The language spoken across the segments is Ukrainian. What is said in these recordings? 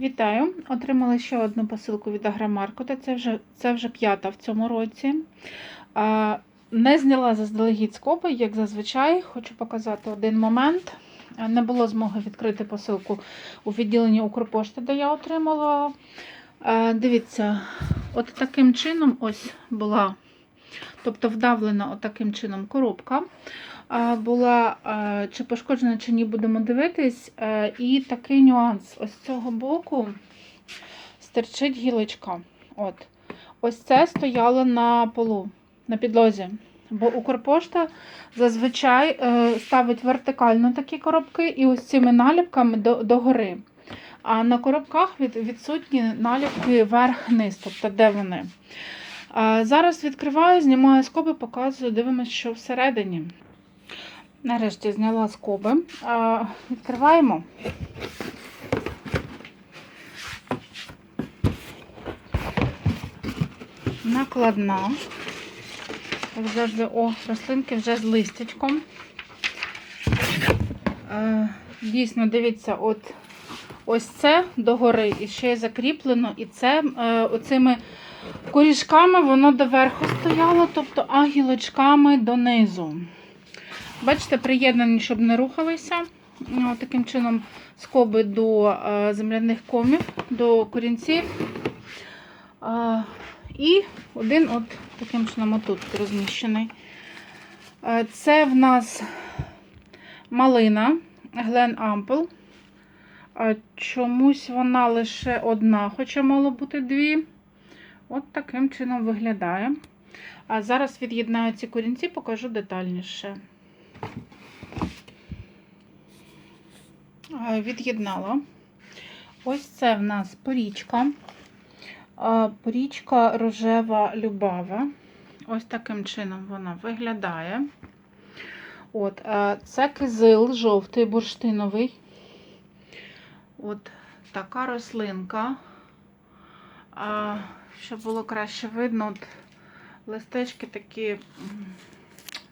Вітаю! Отримала ще одну посилку від Агромаркета. Це вже, це вже п'ята в цьому році. Не зняла заздалегідь скоби, як зазвичай. Хочу показати один момент. Не було змоги відкрити посилку у відділенні Укрпошти, де я отримала. Дивіться, от таким чином ось була, тобто вдавлена от таким чином коробка. Була чи пошкоджена, чи ні, будемо дивитись. І такий нюанс. Ось з цього боку стерчить гілочка. От. Ось це стояло на полу, на підлозі. Бо Укрпошта зазвичай е, ставить вертикально такі коробки і ось цими наліпками до, догори. А на коробках від, відсутні наліпки вверх-вниз, тобто де вони. Зараз відкриваю, знімаю скоби, показую, дивимося, що всередині. Нарешті зняла скоби. А, відкриваємо. Накладна. Як завжди, о, рослинки вже з листячком. Е, дійсно, дивіться, от ось це догори і ще закріплено, і це е, оцими корішками воно доверху стояло, тобто а гілочками донизу. Бачите, приєднані, щоб не рухалися. Ну, Таким чином скоби до е, земляних комів, до корінців. І один от таким чином отут розміщений. Е, Це в нас малина Глен Ампл. Чомусь вона лише одна, хоча мало бути дві. От таким чином виглядає. А зараз від'єднаю ці корінці, покажу детальніше. Від'єднала. Ось це в нас порічка. Е, Порічка рожева любава. Ось таким чином вона виглядає. От, е, Це кизил жовтий бурштиновий. От така рослинка. Щоб було краще видно, от листечки такі,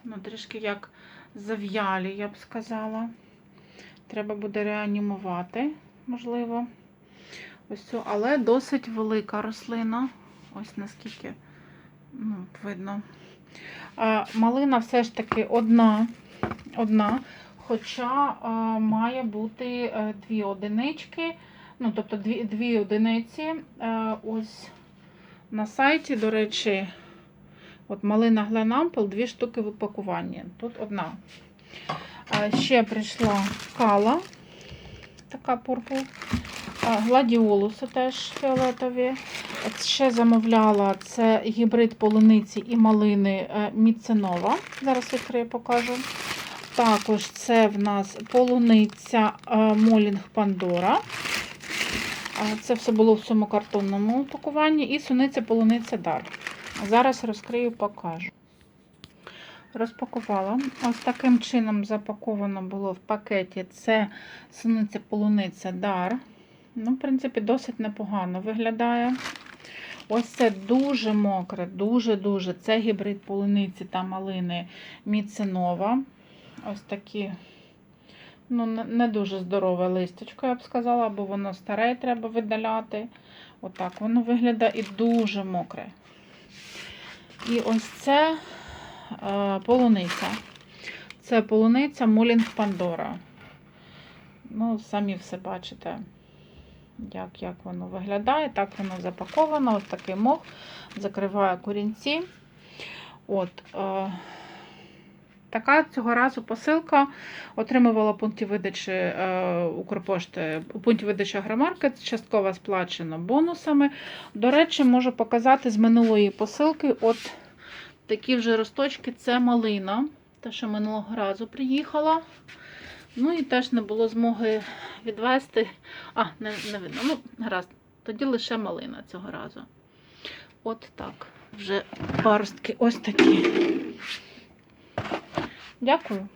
ну, трішки як зав'ялі, я б сказала. Треба буде реанімувати, можливо. Ось цю, але досить велика рослина. Ось наскільки ну, видно. А, малина все ж таки одна, одна хоча а, має бути е, дві одинички, ну, тобто дві, дві одиниці. Е, ось на сайті, до речі, от малина Гленампл, дві штуки в упакуванні. Тут одна. Ще прийшла кала, така пурпул. А, Гладіолуси теж фіолетові. Ще замовляла це гібрид полуниці і малини е, Міценова. Зараз відкрию, покажу. Також це в нас полуниця е, Молінг Пандора. Це все було в цьому картонному упакуванні. І суниця полуниця Дар. Зараз розкрию, покажу. Розпакувала. Ось таким чином запаковано було в пакеті. Це суниця полуниця Дар. Ну, в принципі, досить непогано виглядає. Ось це дуже мокре, дуже-дуже. Це гібрид полуниці та малини Міцинова. Ось такі, ну, не дуже здорове листочко, я б сказала, бо воно старе треба видаляти. Отак воно виглядає і дуже мокре. І ось це полуниця. Це полуниця Молінг Пандора. Ну, самі все бачите як, як воно виглядає. Так воно запаковано, ось такий мох, закриває корінці. От, е, Така цього разу посилка отримувала пункті видачі е, Укрпошти, у пункті видачі Агромаркет, частково сплачено бонусами. До речі, можу показати з минулої посилки. От такі вже росточки це малина. Те, що минулого разу приїхала. Ну і теж не було змоги відвести. А, не, не видно. Ну, гаразд. Тоді лише малина цього разу. От так. Вже паростки ось такі. Дякую.